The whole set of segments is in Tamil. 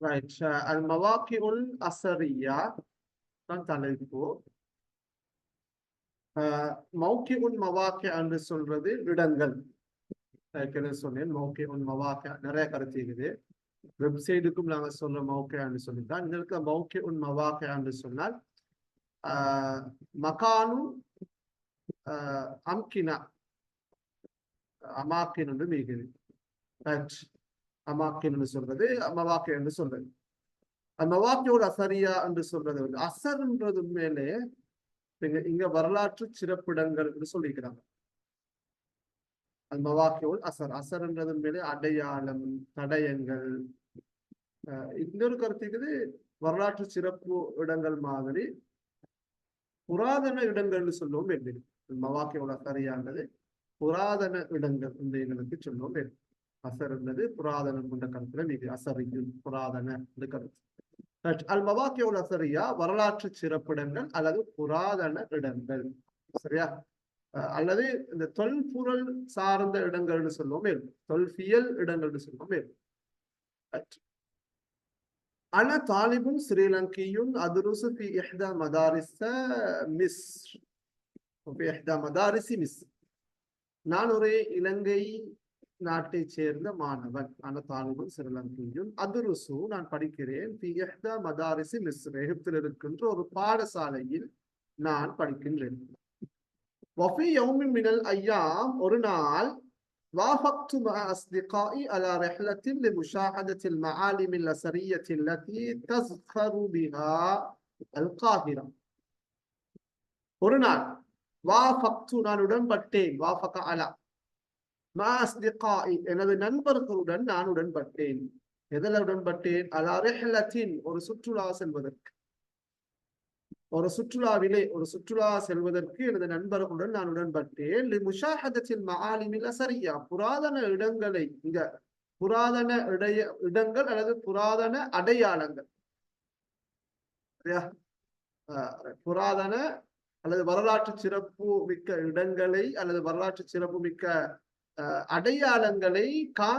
ரைட் அல் மவாக்கி உல் அசரியா தான் தலைப்பு மௌக்கி உன் மவாக்கி என்று சொல்றது இடங்கள் சொன்னேன் மௌக்கி உன் மவாக்கி நிறைய கருத்து இருக்குது வெப்சைட்டுக்கும் நாங்க சொல்ற மௌக்கேன்னு சொல்லிதான் இந்த இடத்துல மௌக்கி உன் மவாக்கேன்னு சொன்னால் மகானு அம்கினா அமாக்கின் என்று மிகுது அமாக்கின் என்று சொல்றது மவாக்கே என்று சொல்றது. மவாக்கியோட அசரியா என்று சொல்றது வந்து அசர்ன்றது மேலே இங்க இங்க வரலாற்று சிறப்பிடங்கள் என்று சொல்லிக்கிறாங்க அது மவாக்கியோல் அசர் அசர்ன்றது மேலே அடையாளம் தடயங்கள் இன்னொரு கருத்துக்குது வரலாற்று சிறப்பு இடங்கள் மாதிரி புராதன இடங்கள்னு சொல்லவும் எப்படி மவாக்கியோட சரியானது புராதன இடங்கள் என்று எங்களுக்கு சொல்லவும் எப்படி அசர் என்பது புராதனம் கொண்ட கருத்துல மிக அசரிக்கு புராதன கருத்து அல் மவாக்கியோட அசரியா வரலாற்று சிறப்பிடங்கள் அல்லது புராதன இடங்கள் சரியா அல்லது இந்த தொல்புரல் சார்ந்த இடங்கள்னு சொல்லுவோம் தொல்பியல் இடங்கள்னு சொல்லுவோம் أنا طالب سريلانكي أدرس في إحدى مدارس مصر وفي إحدى مدارس مصر நான் ஒரு இலங்கை நாட்டை சேர்ந்த மாணவன் ஆன தாலிபுன் சிறிலங்கையும் அதுருசு நான் படிக்கிறேன் பி எஹ்தா மதாரிசி மிஸ்ர் எகிப்தில் இருக்கின்ற ஒரு பாடசாலையில் நான் படிக்கின்றேன் வஃபி யௌமி மினல் ஐயாம் ஒரு நாள் وافقت مع أصدقائي على رحلة لمشاهدة المعالم الأثرية التي تزخر بها القاهرة ஒரு நாள் வாஃபக்து நான் உடன்பட்டேன் வாஃபக அலா மா அஸ்திகாய் எனது நண்பர்களுடன் நான் உடன்பட்டேன். எதில் உடன்பட்டேன்? அலா ஒரு சுற்றுலா செல்வதற்கு. ஒரு சுற்றுலாவிலே ஒரு சுற்றுலா செல்வதற்கு எனது நண்பர்களுடன் நான் உடன்பட்டேன். முஷாஹதத்தின் மகாலிமில் சரியா புராதன இடங்களை இங்க புராதன இடைய இடங்கள் அல்லது புராதன அடையாளங்கள். புராதன அல்லது வரலாற்று சிறப்பு மிக்க இடங்களை அல்லது வரலாற்று சிறப்பு மிக்க அடையாளங்களை கா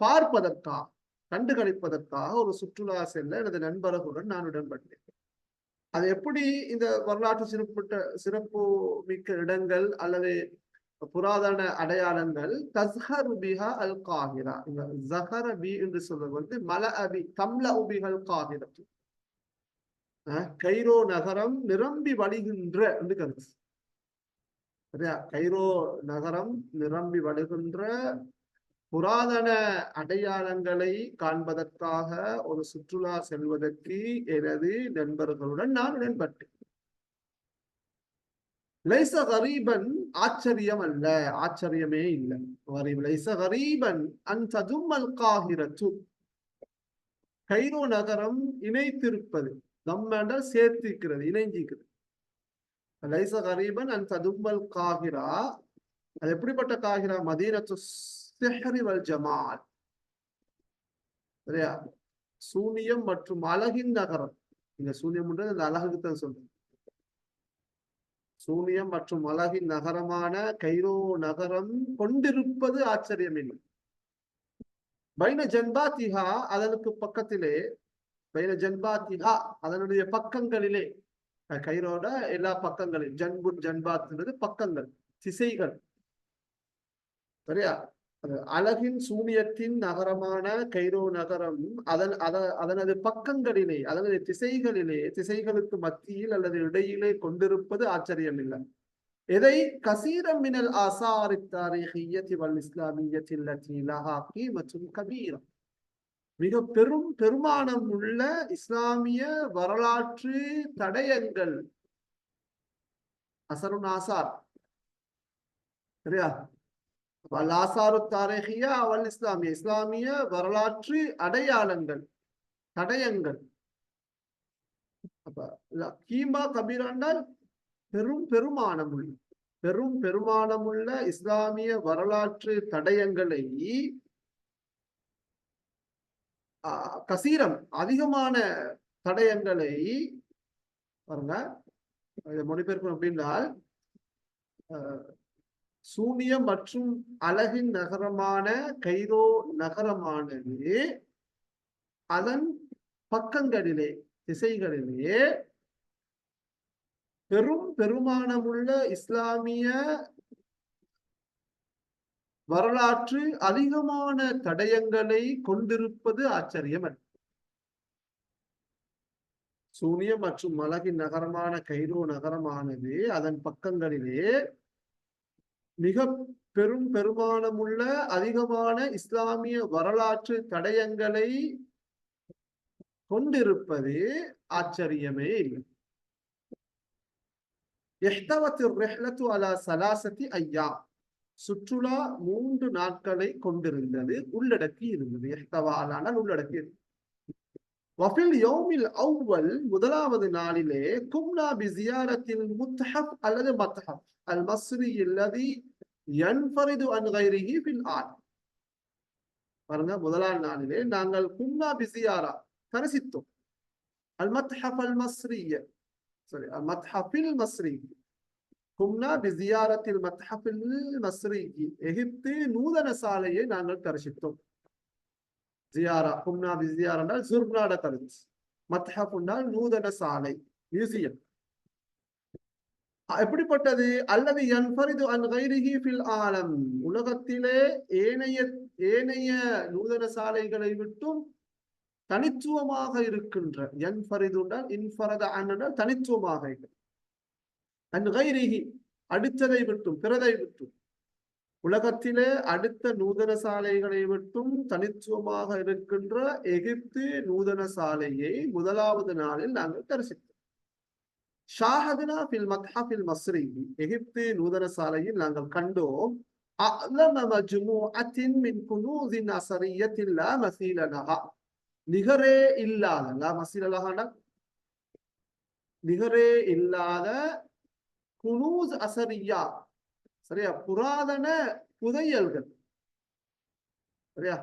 பார்ப்பதற்காக கண்டுகளிப்பதற்காக ஒரு சுற்றுலா செல்ல எனது நண்பர்களுடன் நான் உடன்பட்டேன். அது எப்படி இந்த வரலாற்று சிறப்புட்ட சிறப்பு மிக்க இடங்கள் அல்லது புராதன அடையாளங்கள்? தஸ்ஹர் பிஹா அல் காகிரா இந்த ஜஹர் அபி என்று சொல்வது வந்து மல அபி தம்ல உபிகள் காகிரத்து கைரோ நகரம் நிரம்பி வழிகின்ற என்று கருத்து கைரோ நகரம் நிரம்பி வருகின்ற புராதன அடையாளங்களை காண்பதற்காக ஒரு சுற்றுலா செல்வதற்கு எனது நண்பர்களுடன் நான் உடன்பட்டேன். லைச கரீபன் ஆச்சரியம் அல்ல ஆச்சரியமே இல்லை. லைச கரீபன் அன் தும்மல் காகிரத்து கைரோ நகரம் இணைத்திருப்பது நம்ம சேர்த்திருக்கிறது இணைஞ்சிக்கிறது லைச கரீபன் அன் ததும்பல் காகிரா அது எப்படிப்பட்ட காகிரா மதீனத்து சிஹரி ஜமால் சரியா? சூனியம் மற்றும் அழகின் நகரம். இந்த சூனியம்ன்றது அந்த அழகுக்கு தான் சொல்றேன். சூனியம் மற்றும் அழகின் நகரமான கைரோ நகரம் கொண்டிருப்பது ஆச்சரியம் இல்லை பைன திஹா அதனுக்கு பக்கத்திலே பைன ஜன்பாத்திஹா அதனுடைய பக்கங்களிலே கைரோட எல்லா பக்கங்களையும் ஜன்புன் ஜன்பாத்ன்றது பக்கங்கள் திசைகள். சரியா? அழகின் சூனியத்தின் நகரமான கைரோ நகரம் அதன் அத அதனது பக்கங்களிலே அதனது திசைகளிலே திசைகளுக்கு மத்தியில் அல்லது இடையிலே கொண்டிருப்பது ஆச்சரியம் இல்லை எதை? கசீரம் மினல் ஆசாரி தாரீஹியத்தி வல் இஸ்லாமியத்தி லத்தி மற்றும் கபீரம் மிக பெரும் பெருமானம் உள்ள இஸ்லாமிய வரலாற்று தடயங்கள். அசருன் ஆசார் சரியா? லாசாரு தாரேகியா அவள் இஸ்லாமிய இஸ்லாமிய வரலாற்று அடையாளங்கள் தடயங்கள். அப்ப கீமா கபீராண்டால் பெரும் பெருமானம் உள்ள பெரும் பெருமானமுள்ள இஸ்லாமிய வரலாற்று தடயங்களை கசீரம் அதிகமான தடயங்களை பாருங்க மொழிபெயர்க்கணும் அப்படின்றால் சூனியம் மற்றும் அழகின் நகரமான கைரோ நகரமானது அதன் பக்கங்களிலே திசைகளிலே பெரும் பெருமானமுள்ள இஸ்லாமிய வரலாற்று அதிகமான தடயங்களை கொண்டிருப்பது ஆச்சரியம் அல்ல. சூனியம் மற்றும் மலகின் நகரமான கைரோ நகரமானது அதன் பக்கங்களிலே மிக பெரும் பெருமானமுள்ள அதிகமான இஸ்லாமிய வரலாற்று தடயங்களை கொண்டிருப்பது ஆச்சரியமே இல்லை احتوت الرحلة على ثلاثة أيام சுற்றுலா மூன்று நாட்களை கொண்டிருந்தது உள்ளடக்கி இருந்தது. எஹ்தவாலானால் உள்ளடக்கி இருந்தது வஃபில் யோமில் அவ்வல் முதலாவது நாளிலே கும்னா பிசியாரத்தில் முத்தஹப் அல்லது மத்தஹப் அல் மஸ்ரி இல்லதி யன்ஃபரிது அன் கைரிஹி ஃபில் ஆல் பாருங்க முதலாம் நாளிலே நாங்கள் கும்னா பிசியாரா தரிசித்தோம். அல் மத்ஹப் அல் மஸ்ரிய சாரி அல் மத்ஹபில் மஸ்ரி கும்னா பிசியாரத்தில் மத்ஹபில் மஸ்ரிக்கு எகிப்து நூதன சாலையை நாங்கள் தரிசித்தோம். ஜியாரா கும்னா பிசியாரா என்றால் சுர்நாட தரிச்சு மத்ஹப் என்றால் நூதன சாலை மியூசியம். எப்படிப்பட்டது? அல்லது யன்ஃபரிது அன் கைரிஹி ஃபில் ஆலம். உலகத்திலே ஏனைய ஏனைய நூதன சாலைகளை விட்டும் தனித்துவமாக இருக்கின்ற யன்ஃபரிது என்றால் இன்ஃபரத அன் என்றால் தனித்துவமாக இருக்கிறது அன் அடுத்ததை விட்டும் பிறதை விட்டும். உலகத்திலே அடுத்த நூதன சாலைகளை விட்டும் தனித்துவமாக இருக்கின்ற எகிப்து நூதன சாலையை முதலாவது நாளில் நாங்கள் தரிசித்தோம். ஷாஹதுனா பில் மத்ஹஃபில் மஸ்ரி எகிப்து நூதன சாலையில் நாங்கள் கண்டோம். அஅலம மஜ்மூஅத்தின் மின் குனூஸின் அஸரியத்தின் லா மஸீல நிகரே இல்லாத நிகரே இல்லாத குனூஸ் அசரியா. சரியா? புராதன புதையல்கள் சரியா?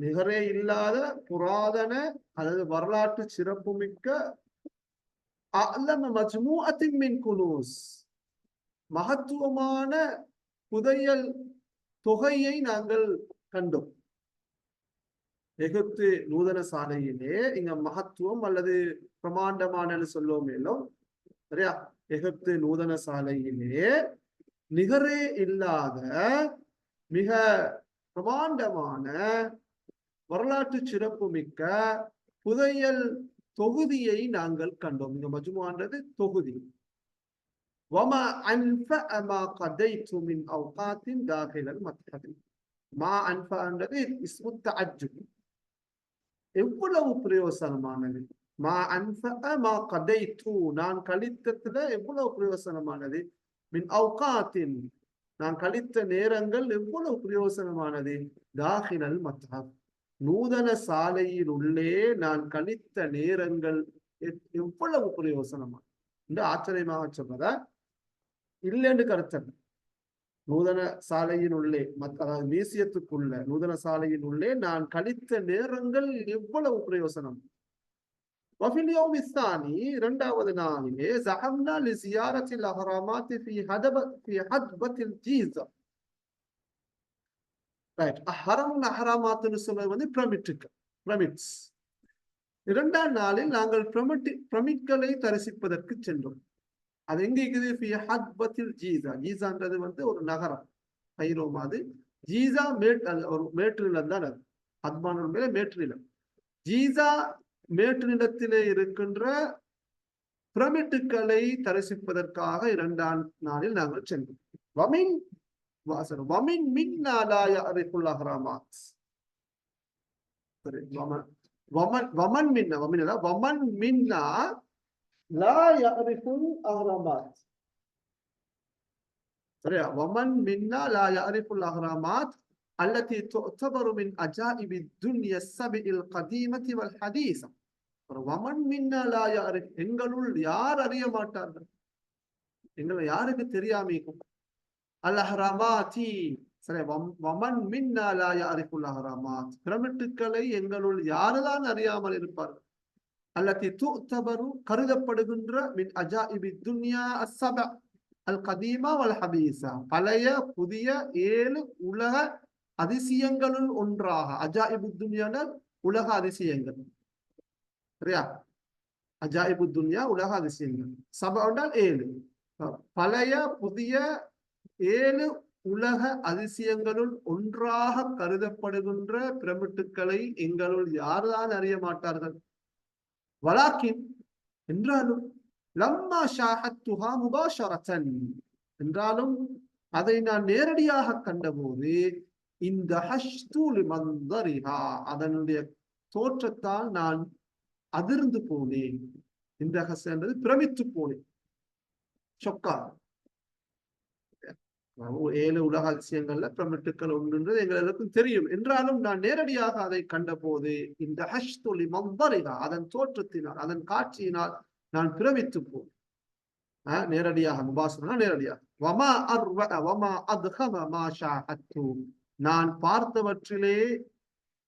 நிகரே இல்லாத புராதன அல்லது வரலாற்று சிறப்புமிக்க அலம மஜ்மூஅத்தின் மின் குனூஸ் மகத்துவமான புதையல் தொகையை நாங்கள் கண்டோம். எகிப்து நூதன சாலையிலே இங்க மகத்துவம் அல்லது பிரமாண்டமானன்னு சொல்லுவோம் மேலும் சரியா? எகிப்து நூதன சாலையிலே நிகரே இல்லாத மிக பிரமாண்டமான வரலாற்று சிறப்பு மிக்க புதையல் தொகுதியை நாங்கள் கண்டோம். இந்த மஜ்முவான்றது தொகுதி. وما أنفأ ما قضيت من أوقات داخل المتحف ما أنفأ எவ்வளவு பிரயோசனமானது? மா அன்ஃபஅ மா கதைத்து. நான் கழித்ததுல எவ்வளவு பிரயோசனமானது? மின் அவுகாத்தின். நான் கழித்த நேரங்கள் எவ்வளவு பிரயோசனமானது? தாகினல் மத்தாப். நூதன சாலையில் உள்ளே நான் கழித்த நேரங்கள் எவ்வளவு பிரயோசனமா? என்று ஆச்சரியமாக சொல்றதா இல்லைன்னு கருத்தன் நூதன சாலையின் உள்ளே அதாவது மியூசியத்துக்குள்ள நூதன சாலையின் உள்ளே நான் கழித்த நேரங்கள் எவ்வளவு பிரயோசனம்? வஃபில்யோம் இஸ்தானி இரண்டாவது நாளிலே ஜஹர்னா லி ஜியாரத்தில் அஹ்ராமாத்தி ஃபி ஹதப ஃபி ஹத்பத்தில் ஜீஸ் ரைட் அஹரம் அஹ்ராமாத்துன்னு சொல்றது வந்து பிரமிட்டுக்கு பிரமிட்ஸ் இரண்டாம் நாளில் நாங்கள் பிரமிட்டி பிரமிட்களை தரிசிப்பதற்கு சென்றோம். அது எங்க இருக்குது? ஃபி ஹத்பத்தில் ஜீசா ஜீசான்றது வந்து ஒரு நகரம். பைரோமா அது. ஜீசா மேட் ஒரு மேற்று நிலம் தான் அது. ஹத்பானோட மேல மேற்று ஜீசா மேட்டு நிலத்திலே இருக்கின்ற பிரமிட்டுக்களை தரிசிப்பதற்காக இரண்டாம் நாளில் நாங்கள் சென்றோம் வமின் வாசர் வமின் மின்னா லா யஅரிஃபுல் அஹ்ராமாத் சரி வமன் வமன் வமன் மின்னா வமின் அல்ல வமன் மின்னா லா யஅரிஃபுல் அஹ்ராமாத் சரியா வமன் மின்னா லா யஅரிஃபுல் அஹ்ராமாத் التي تعتبر من عجائب الدنيا السبع القديمة والحديثة வமன் மின்னா லா எங்களுள் யார் அறிய மாட்டார்கள்? எங்களை யாருக்கு தெரியாம இருக்கும் சரி வமன் மின்னா லா யாரிஃபுல் பிரமிட்டுக்களை எங்களுள் யாருதான் அறியாமல் இருப்பார்கள்? அல்லத்தி தூத்தபரு கருதப்படுகின்ற மின் அஜாஇபி துன்யா அசப அல் கதீமா வல் ஹபீசா பழைய புதிய ஏழு உலக அதிசயங்களுள் ஒன்றாக. அஜாஇபு துன்யான உலக அதிசயங்கள். சரியா அஜாயிபு துன்யா உலக அதிசயங்கள் சபா என்றால் ஏழு பழைய புதிய ஏழு உலக அதிசயங்களுள் ஒன்றாக கருதப்படுகின்ற பிரமிட்டுக்களை எங்களுள் யார்தான் அறிய மாட்டார்கள் வலாக்கின் என்றாலும் லம்மா ஷாஹத்துஹா முபாஷரத்தன் என்றாலும் அதை நான் நேரடியாக கண்டபோது இந்த ஹஷ்தூலி மந்தரிஹா அதனுடைய தோற்றத்தால் நான் அதிர்ந்து போனேன் இந்த ஹசன்றது பிரமித்து போனேன் சொக்கா. ஏழு உலக அதிசயங்கள்ல பிரமிட்டுக்கள் உண்டுன்றது எங்களுக்கும் தெரியும். என்றாலும் நான் நேரடியாக அதை கண்டபோது இந்த ஹஷ் தொழி மம்பரைதா அதன் தோற்றத்தினால் அதன் காட்சியினால் நான் பிரமித்து போனேன். நேரடியாக முபாசனா நேரடியாக. வமா அர்வ வமா அத்ஹம மா ஷாஹத்து. நான் பார்த்தவற்றிலே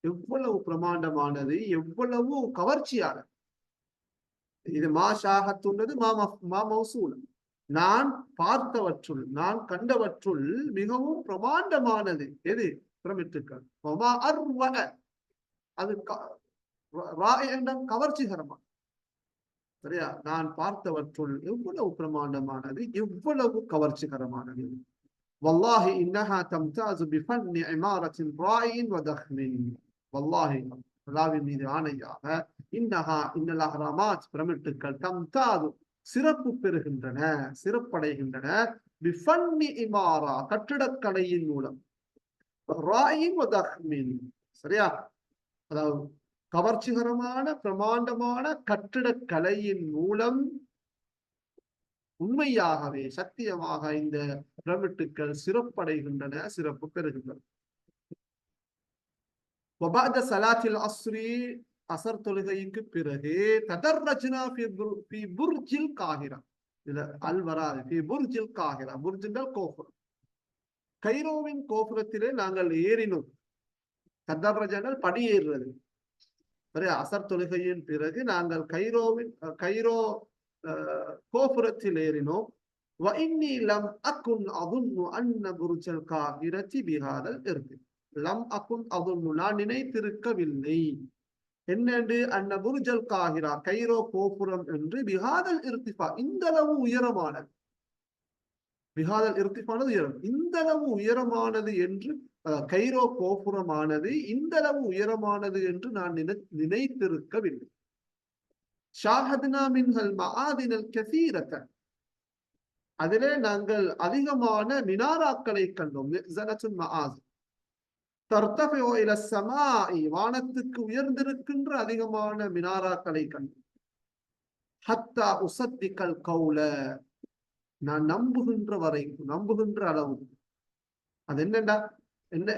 எவ்வளவு பிரமாண்டமானது எவ்வளவு கவர்ச்சியானது இது மா ஷாகத்துள்ளது மா மா மௌசூலம் நான் பார்த்தவற்றுள் நான் கண்டவற்றுள் மிகவும் பிரமாண்டமானது. எது? பிரமிட்டுக்கள். அது கவர்ச்சிகரமான சரியா? நான் பார்த்தவற்றுள் எவ்வளவு பிரமாண்டமானது எவ்வளவு கவர்ச்சிகரமானது. வல்லாஹி இன்னஹா தம்தாசு பிஃபன் இமாரத்தின் ராயின் வதஹ்மின். வல்லாஹி அல்லாவின் மீது ஆணையாக இன்னஹா இன்னலா ரமாத் பிரமிட்டுக்கள் தம் தாது சிறப்பு பெறுகின்றன சிறப்படைகின்றன. இமாரா கட்டிடக்கலையின் மூலம். சரியா? அதாவது கவர்ச்சிகரமான பிரமாண்டமான கட்டிடக்கலையின் மூலம் உண்மையாகவே சத்தியமாக இந்த பிரமிட்டுக்கள் சிறப்படைகின்றன சிறப்பு பெறுகின்றன. சலாத்தில் அஸ்ரி அசர் தொழுகைக்கு பிறகு ததர்ரஜ்னா பி புர்ஜில் காகிரா இதுல அல் வராது பி புர்ஜில் காகிரா புர்ஜின்றால் கோபுரம் கைரோவின் கோபுரத்திலே நாங்கள் ஏறினோம் ததர்ரஜனால் படியேறுறது சரி அசர் தொழுகையின் பிறகு நாங்கள் கைரோவின் கைரோ கோபுரத்தில் ஏறினோம் وإني لم أكن أظن أن برج القاهرة بهذا الإرث லம் அகுன் அதுன்னு நான் நினைத்திருக்கவில்லை. என்னென்று அன்ன புர்ஜல் காகிரா கைரோ கோபுரம் என்று பிகாதல் இருத்திஃபா இந்த அளவு உயரமானது. பிகாதல் இருத்திஃபானது உயரம். இந்த அளவு உயரமானது என்று கைரோ கோபுரமானது இந்த அளவு உயரமானது என்று நான் நினை நினைத்திருக்கவில்லை. ஷாஹத்னா மின்ஹல் மஆதினல் கசீரத்த அதிலே நாங்கள் அதிகமான மினாராக்களை கண்டோம். தர்த்தபோ இல சமாஇ வானத்துக்கு உயர்ந்திருக்கின்ற அதிகமான மினாராக்களை கண்டு. ஹத்தா உசத்திக்கல் கவுல நான் நம்புகின்ற வரை நம்புகின்ற அளவு. அது என்னண்டா? என்ன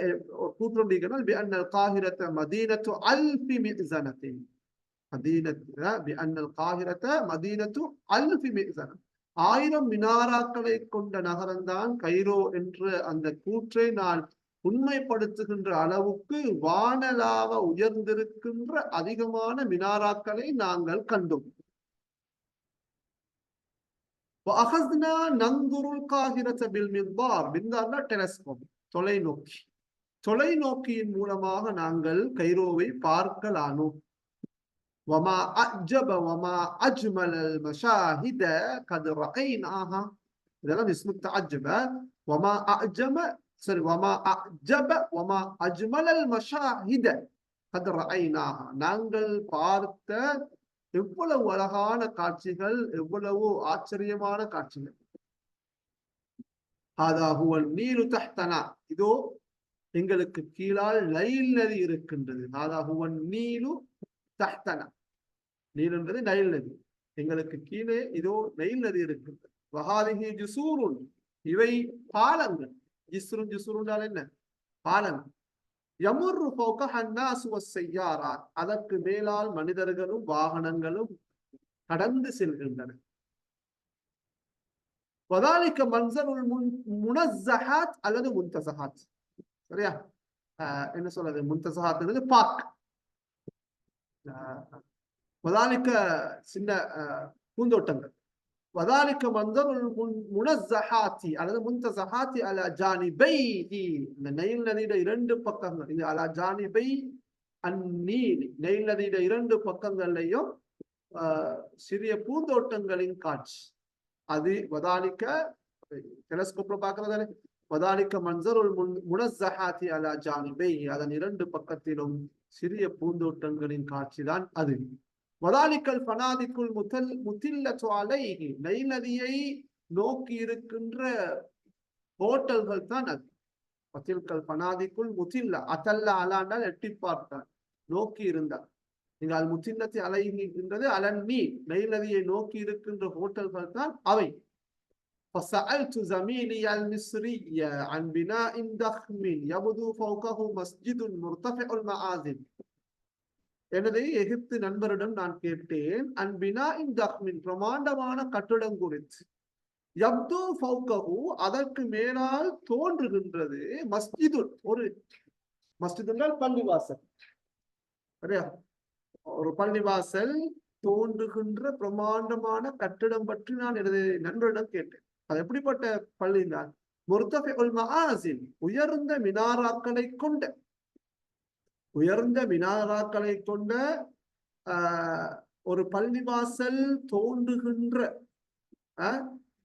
கூற்றுண்டிருக்கிறால் பி அன்னல் காகிரத்தை மதீனத்து அல்பி மிசனத்தை மதீனத்து பி அன்னல் மதீனத்து ஆயிரம் மினாராக்களை கொண்ட நகரம்தான் கைரோ என்று அந்த கூற்றை நான் உண்மைப்படுத்துகின்ற அளவுக்கு வானலாக உயர்ந்திருக்கின்ற அதிகமான மினாராக்களை நாங்கள் கண்டோம். டெலஸ்கோப் தொலைநோக்கி. தொலைநோக்கியின் மூலமாக நாங்கள் கைரோவை பார்க்கலானோம். வமா அஜப வமா அஜ்மலல் மஷாஹித கதிர இதெல்லாம் இஸ்முக்த அஜப வமா அஜம சரி வமா அஜப வமா அஜ்மலல் மஷாஹித நாங்கள் பார்த்த எவ்வளவு அழகான காட்சிகள் எவ்வளவு ஆச்சரியமான காட்சிகள். ஹாதாஹுவல் நீலு தஹ்தனா. இதோ எங்களுக்கு கீழால் நைல் நதி இருக்கின்றது. ஹாதாஹுவன் நீலு தஹ்தனா. நீல் என்பது நைல் நதி. எங்களுக்கு கீழே இதோ நைல் நதி இருக்கின்றது. வகாதிகி ஜுசூருன். இவை பாலங்கள். ஜிஸ்ரு ஜிஸ்ருண்டால் என்ன பாலன் யமுர்ரு போக்க ஹன்னாசு செய்யாரார் அதற்கு மேலால் மனிதர்களும் வாகனங்களும் கடந்து செல்கின்றன. வதாலிக்க மன்சருள் முன் முனசஹாத் அல்லது முன்தசஹாத் சரியா? என்ன சொல்றது? முன்தசஹாத் பாக் வதாலிக்க சின்ன பூந்தோட்டங்கள். வதாலிக்க மந்தருள் முனசஹாத்தி அல்லது முன்தசஹாத்தி அல ஜானிபை இந்த நைல் நதியோட இரண்டு பக்கங்கள். இது அல ஜானிபை அந்நீலி நெயில் நதியில இரண்டு பக்கங்கள்லையும் ஆஹ் சிறிய பூந்தோட்டங்களின் காட்சி. அது வதாலிக்க டெலஸ்கோப்ல பாக்குறதானே வதாலிக்க மன்சருள் முன் முனஸ்ஸஹாத்தி அலா ஜானிபை. அதன் இரண்டு பக்கத்திலும் சிறிய பூந்தோட்டங்களின் காட்சி தான் அது. வதாலிக்கல் பனாதிக்குள் முதல் முத்தில்ல அலைஹி நெயில் நதியை நோக்கி இருக்கின்ற ஹோட்டல்கள் தான் அது பத்தில்கல் பனாதிக்குள் முத்தில்ல அதல்ல அலாண்டால் எட்டி பார்த்தான் நோக்கி இருந்தார் நீங்கள் அல் முத்தில்லத்தை அலைகின்றது அலன்னி நெயில் நதியை நோக்கி இருக்கின்ற ஹோட்டல்கள் தான் அவை فسألت زميلي المصري عن بناء ضخم يبدو فوقه مسجد مرتفع المعازم எனது எகிப்து நண்பரிடம் நான் கேட்டேன் அன் பினாஇன் தஹ்மின் பிரமாண்டமான கட்டிடம் குறித்து. யப்து ஃபௌகஹு அதற்கு மேலால் தோன்றுகின்றது மஸ்ஜிது ஒரு மஸ்ஜித் என்றால் பள்ளிவாசல். சரியா? ஒரு பள்ளிவாசல் தோன்றுகின்ற பிரமாண்டமான கட்டிடம் பற்றி நான் எனது நண்பரிடம் கேட்டேன். அது எப்படிப்பட்ட பள்ளி தான் முர்தஃபிஉல் மகாசின் உயர்ந்த மினாராக்களை கொண்ட உயர்ந்த மினாராக்களை கொண்ட ஒரு பள்ளிவாசல் தோன்றுகின்ற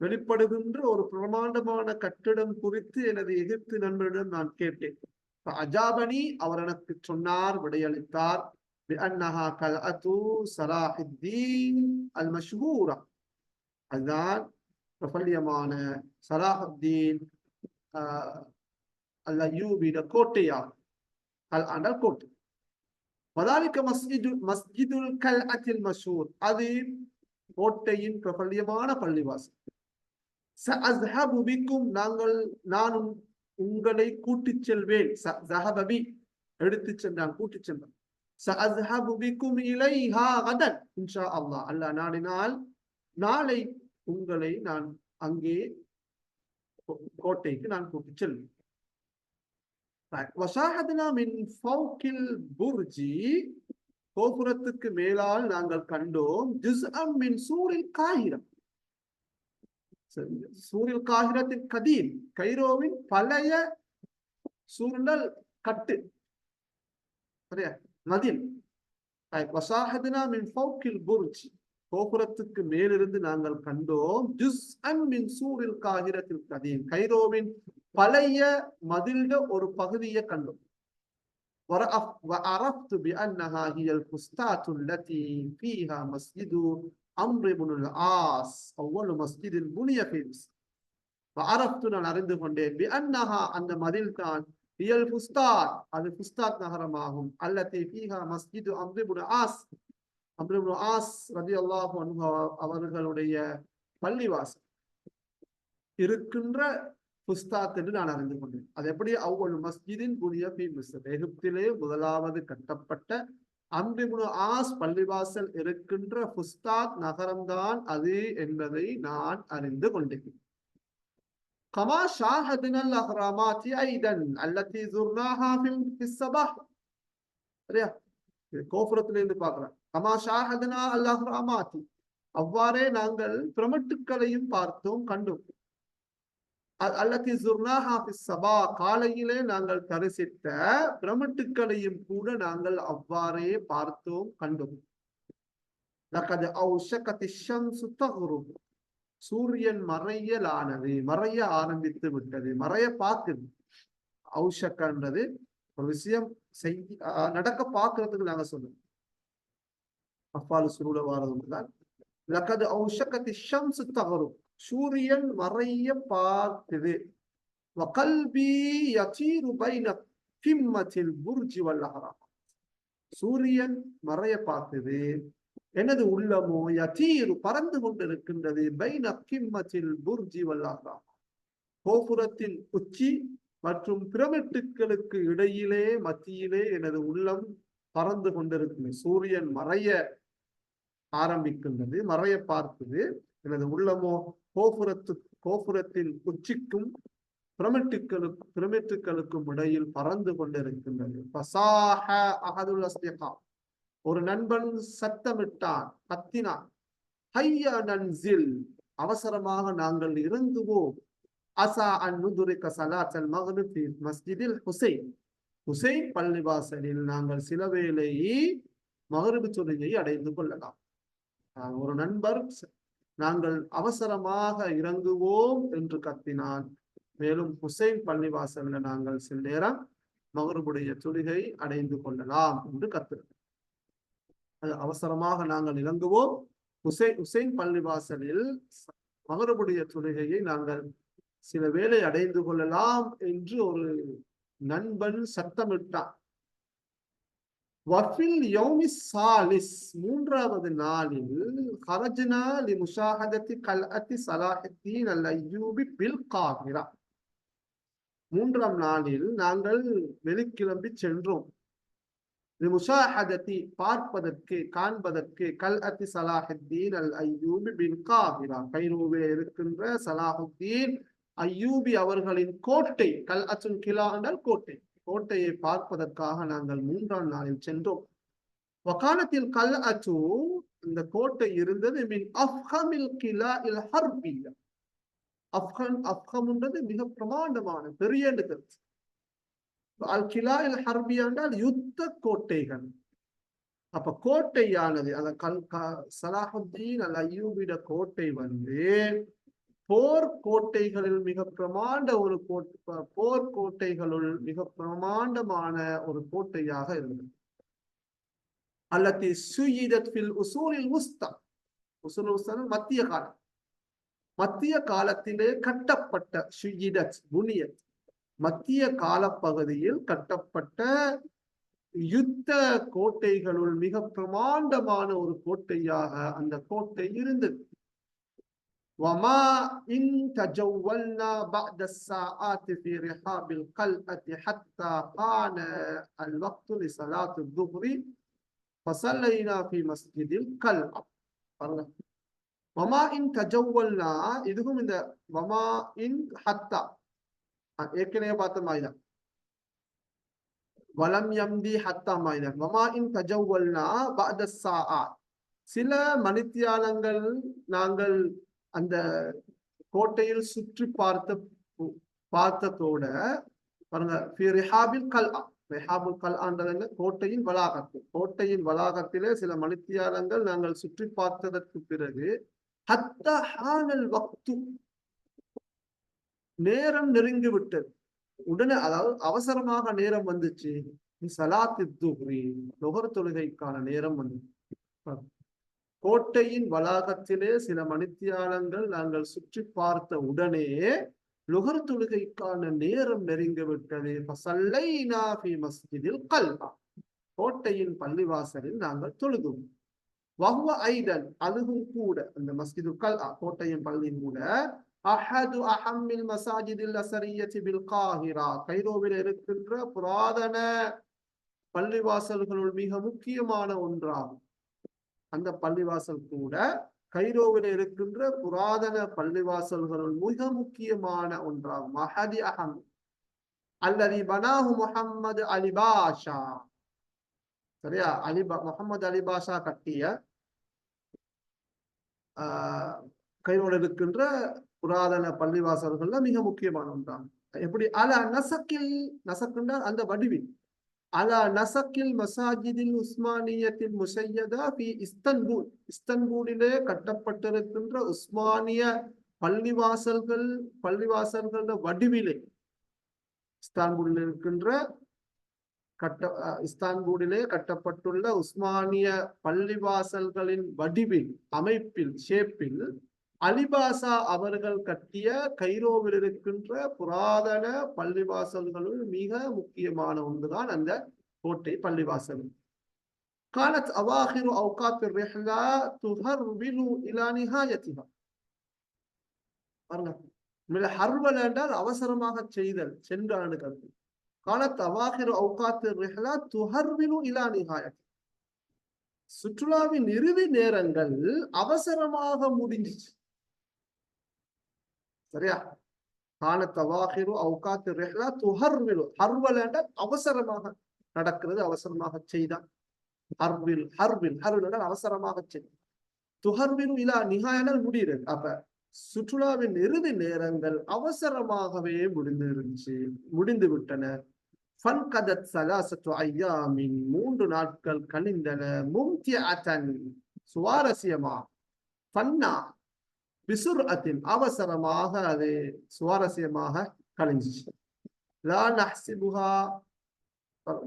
வெளிப்படுகின்ற ஒரு பிரமாண்டமான கட்டிடம் குறித்து எனது எகிப்து நண்பரிடம் நான் கேட்டேன். அஜாபனி அவர் எனக்கு சொன்னார் விடையளித்தார். அதுதான் பிரபல்யமான சலாஹுத்தீன் அல்ல யூபிட கோட்டையாகும். அல் அண்டல் கோட்டை வதாலிக்க மஸ்ஜிது மஸ்ஜிதுல் கல் அத்தில் மஷூர் அது கோட்டையின் பிரபல்யமான பள்ளிவாசல் சஹபுபிக்கும் நாங்கள் நானும் உங்களை கூட்டிச் செல்வேன் சஹபபி எடுத்துச் சென்றான் கூட்டிச் சென்றான் சஹபுபிக்கும் இலைஹா கதன் இன்ஷா அல்லாஹ் அல்லாஹ் நாடினால் நாளை உங்களை நான் அங்கே கோட்டைக்கு நான் கூட்டிச் செல்வேன் வசாஹத்னா மின் ஃபௌகில் புர்ஜி கோபுரத்துக்கு மேலால் நாங்கள் கண்டோம் ஜுஸ்அம் மின் சூரில் காகிரம் சூரில் காகிரத்தின் கதீம் கைரோவின் பழைய சூழல் கட்டு. சரியா? நதில். வசாஹத்னா மின் ஃபௌக்கில் புர்ஜ் கோபுரத்துக்கு மேலிருந்து நாங்கள் கண்டோம் ஜுஸ் மின் சூரில் காகிரத்தில் கதீம் கைரோவின் பழைய மதில்ட ஒரு பகுதியை கண்டோம் وعرفت بأنها هي الفسطاط التي فيها مسجد عمرو بن العاص أول مسجد بني في مصر وعرفت நான் அறிந்து கொண்டேன் بأنها அந்த மதில் தான் هي الفسطاط அது ஃபுஸ்தாத் நகரமாகும் அல்லத்தி فيها مسجد عمرو بن العاص அப்துல் ஆஸ் ரதி அல்லாஹ் அவர்களுடைய பள்ளிவாசல். இருக்கின்ற புஸ்தாத் என்று நான் அறிந்து கொண்டேன். அது எப்படி? அவ்வளவு மஸ்ஜிதின் புதிய பி மிஸ்ர். எகிப்திலே முதலாவது கட்டப்பட்ட அம்பிபுனு ஆஸ் பள்ளிவாசல் இருக்கின்ற புஸ்தாத் நகரம்தான் அது என்பதை நான் அறிந்து கொண்டேன். கமா ஷாஹதினல் அஹ்ராமாத்தி ஐதன் அல்லத்தி ஜுர்னாஹா ஃபில் சரியா? கோபுரத்துல இருந்து பாக்குறேன் கமா ஷாஹதினா அல்லாஹ் ராமாத்தி அவ்வாறே நாங்கள் பிரமட்டுக்களையும் பார்த்தோம் கண்டோம். அல்லத்தி சுர்னாஹா சபா காலையிலே நாங்கள் தரிசித்த பிரமிட்டுக்களையும் கூட நாங்கள் அவ்வாறே பார்த்தோம் கண்டோம். லக்கது ஔஷகத்தி ஷம்சு தகுரும் சூரியன் மறையலானது மறைய ஆரம்பித்து விட்டது மறைய பார்க்குது. ஔஷக்கன்றது ஒரு விஷயம் செய் நடக்க பார்க்கறதுக்கு நாங்க சொல்லுவோம் அப்பாலு சுருள வாரது தான் லக்கது ஔஷகத்தி ஷம்சு தகரும் சூரியன் மறைய பார்த்தது. வகல்பி யதீரு பைன கிம்மத்தில் புர்ஜி வல்லஹரா சூரியன் மறைய பார்த்தது. எனது உள்ளமோ? யதீரு பறந்து கொண்டிருக்கின்றது. பைன கிம்மத்தில் புர்ஜி வல்லஹரா கோபுரத்தின் உச்சி மற்றும் பிரமிட்டுகளுக்கு இடையிலே மத்தியிலே எனது உள்ளம் பறந்து கொண்டிருக்கும் சூரியன் மறைய ஆரம்பிக்கின்றது மறைய பார்த்தது எனது உள்ளமோ கோபுரத்து கோபுரத்தின் உச்சிக்கும் பிரமிட்டுக்களுக்கும் பிரமிட்டுக்களுக்கும் இடையில் பறந்து கொண்டிருக்கின்றது. பசாஹ அகதுல் அஸ்திகா. ஒரு நண்பன் சத்தமிட்டான் கத்தினான் ஹையா நன்சில் அவசரமாக நாங்கள் இறங்குவோம். அசா அன் நுதுரிக்க சலாத்தல் மகனுஃபி மஸ்ஜிதில் ஹுசைன். ஹுசைன் பள்ளிவாசலில் நாங்கள் சில வேளை மகரபு தொழுகையை அடைந்து கொள்ளலாம். ஒரு நண்பர். நாங்கள் அவசரமாக இறங்குவோம் என்று கத்தினான். மேலும் ஹுசைன் பள்ளிவாசல்ல நாங்கள் சில நேரம் மகருடைய தொழுகை அடைந்து கொள்ளலாம் என்று கத்துறது அது அவசரமாக நாங்கள் இறங்குவோம். ஹுசைன் ஹுசைன் பள்ளிவாசலில் மகருடைய மகரபுடைய தொழுகையை நாங்கள் சில வேளை அடைந்து கொள்ளலாம் என்று ஒரு நண்பன் சத்தமிட்டான். வஃபில் யௌமி சாலிஸ் மூன்றாவது நாளில் ஹரஜ்னா லி முஷாஹதத்தி கல்அத்தி சலாஹத்தீன் அல் அய்யூபி பில் காகிரா மூன்றாம் நாளில் நாங்கள் வெளிக்கிளம்பி சென்றோம். லி முஷாஹதத்தி பார்ப்பதற்கு காண்பதற்கு கல்அத்தி சலாஹத்தீன் அல் ஐயூபி பில் காகிரா கைரோவில் இருக்கின்ற சலாஹுத்தீன் அய்யூபி அவர்களின் கோட்டை கல் அச்சுன் கிலா என்றால் கோட்டை. கோட்டையை பார்ப்பதற்காக நாங்கள் மூன்றாம் நாளில் சென்றோம். வக்காலத்தில் கல் அச்சு இந்த கோட்டை இருந்தது மின் அஃஹமில் கிலா இல் ஹர்பியா அப்கன் அப்கம்ன்றது மிக பிரமாண்டமான பெரிய அல் கிலா இல் ஹர்பியா என்றால் யுத்த கோட்டைகள். அப்ப கோட்டையானது அந்த கல் சலாஹுத்தீன் அல் ஐயூபிட கோட்டை வந்து போர் கோட்டைகளில் மிக பிரமாண்ட ஒரு கோட்டை போர் கோட்டைகளுள் மிக பிரமாண்டமான ஒரு கோட்டையாக இருந்தது. அல்லத்தி சுயிதத்தில் உசூலில் உஸ்தா. உசூல் உஸ்தான் மத்திய காலம். மத்திய காலத்திலே கட்டப்பட்ட சுயிதத் புனியத் மத்திய காலப்பகுதியில் கட்டப்பட்ட யுத்த கோட்டைகளுள் மிக பிரமாண்டமான ஒரு கோட்டையாக அந்த கோட்டை இருந்தது. وما إن تجولنا بعد الساعات في رحاب القلعة حتى كان الوقت لصلاة الظهر فصلينا في مسجد القلعة பாருங்க. وما إن تجولنا இதுவும் இந்த وما إن حتى அஹ் ஏற்கனவே பார்த்த மாதிரி தான் வலம் யம்தி ஹத்தா மாதிரி தான் وما إن تجولنا بعد الساعات சில மணித்தியாலங்கள் நாங்கள் அந்த கோட்டையில் சுற்றி பார்த்த பார்த்ததோட பாருங்க ஃபி ரிஹாபில் கல்ஆ. ரிஹாபுல் கோட்டையின் வளாகத்தில். கோட்டையின் வளாகத்திலே சில மணித்தியாலங்கள் நாங்கள் சுற்றி பார்த்ததற்கு பிறகு ஹத்த வக்து. நேரம் நெருங்கி விட்டது. உடனே அதாவது அவசரமாக நேரம் வந்துச்சு. சலாத்து துஹ்ரி. நுகர் தொழுகைக்கான நேரம் வந்துச்சு கோட்டையின் வளாகத்திலே சில மணித்தியாலங்கள் நாங்கள் சுற்றி பார்த்த உடனே லுகர் தொழுகைக்கான நேரம் நெருங்கிவிட்டது. மஸ்ஜிதில் கல்பா. கோட்டையின் பள்ளிவாசலில் நாங்கள் தொழுதும். வஹுவ ஐதன் அதுவும் கூட அந்த மஸ்ஜிது கல் கோட்டையின் பள்ளியும் கூட. அஹது அஹம்மில் மசாஜிதில் அசரியத்தி பில் காஹிரா. கைரோவில் இருக்கின்ற புராதன பள்ளிவாசல்களுள் மிக முக்கியமான ஒன்றாகும். அந்த பள்ளிவாசல் கூட கைரோவில் இருக்கின்ற புராதன பள்ளிவாசல்களுள் மிக முக்கியமான ஒன்றாகும் மஹதி அகம் அல்லது பனாஹு முகம்மது அலிபாஷா சரியா? அலிபா முகமது அலிபாஷா கட்டிய ஆஹ் கைரோடு இருக்கின்ற புராதன பள்ளிவாசல்கள்ல மிக முக்கியமான ஒன்றாகும். எப்படி? அல நசக்கில் நசக்குன்றால் அந்த வடிவில். அலா நசக்கில் மசாஜிதில் உஸ்மானியத்தின் முசையதா பி இஸ்தன்பூல் இஸ்தன்பூலிலே கட்டப்பட்டிருக்கின்ற உஸ்மானிய பள்ளிவாசல்கள் பள்ளிவாசல்கள வடிவிலே இஸ்தான்பூலில் இருக்கின்ற கட்ட அஹ் கட்டப்பட்டுள்ள உஸ்மானிய பள்ளிவாசல்களின் வடிவில் அமைப்பில் ஷேப்பில் அலிபாசா அவர்கள் கட்டிய கைரோவில் இருக்கின்ற புராதன பள்ளிவாசல்களுள் மிக முக்கியமான ஒன்றுதான் அந்த கோட்டை பள்ளிவாசல். காலத் அவாஹிரு அவுகாத் ரிஹ்லா துஹர்விலு இலா நிஹாயத்திஹா. பாருங்க ஹர்வல் என்றால் அவசரமாக செய்தல் சென்று அணுகிறது காலத் அவாஹிரு அவுகாத்து ரிஹ்லா துஹர்விலு இலா நிஹாயத் சுற்றுலாவின் இறுதி நேரங்கள் அவசரமாக முடிஞ்சிச்சு. சரியா? கால தவாஹிரு அவுகாத்து ரெஹ்லா துஹர்விலு. ஹர்வல் அவசரமாக நடக்கிறது அவசரமாக செய்தான் ஹர்வில் ஹர்வில் ஹர்வில் அவசரமாக செய் துஹர்விலு இலா நிகாயனால் முடிகிறது. அப்ப சுற்றுலாவின் இறுதி நேரங்கள் அவசரமாகவே முடிந்து இருந்துச்சு முடிந்து விட்டன ஃபன்கதத் சலாசத்து ஐயாமின் மூன்று நாட்கள் கழிந்தன. மும்திஅத்தன் சுவாரஸ்யமா? ஃபன்னா பிசுர்அத்தின் அவசரமாக அது சுவாரஸ்யமாக கழிஞ்சிச்சு. லா நஹ்சிபுஹா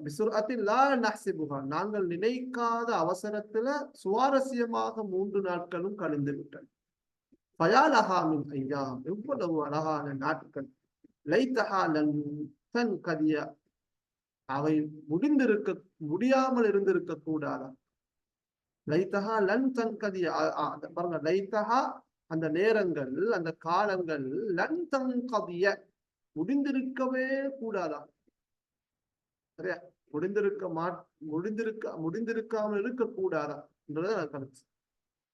பிசுர்அத்தின் லா நஹ்சிபுஹா நாங்கள் நினைக்காத அவசரத்துல சுவாரஸ்யமாக மூன்று நாட்களும் கழிந்து விட்டன. ஃபயாலஹா ஐயா எவ்வளவு அழகான நாட்கள். லைத்தஹா லன் தன் கதிய அவை முடிந்திருக்க முடியாமல் இருந்திருக்க கூடாதா லைத்தஹா லன் தன் கதிய பாருங்க லைத்தஹா அந்த நேரங்கள் அந்த காலங்கள் லந்தம் கவிய முடிந்திருக்கவே கூடாதா சரியா? முடிந்திருக்க மா முடிந்திருக்க முடிந்திருக்காமல் இருக்க கூடாதா என்றது கருத்து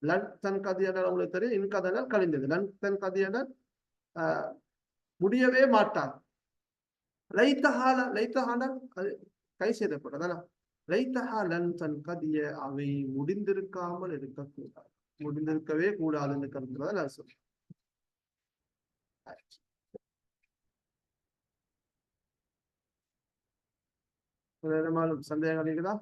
லன் தன் கதியனர் உங்களுக்கு தெரியும் இன் கழிந்தது லன் தன் கதியனர் முடியவே மாட்டார். லைத்தஹால லைத்தஹாலன் அது கை செய்யப்பட்டதான லைத்தஹா லன் தன் கதிய அவை முடிந்திருக்காமல் இருக்கக்கூடாது முடிந்திருக்கவே கூடாதுன்னு கருத்துறத நான் சொல்றேன் வேற ஏதாவது சந்தேகங்கள் இருக்குதா?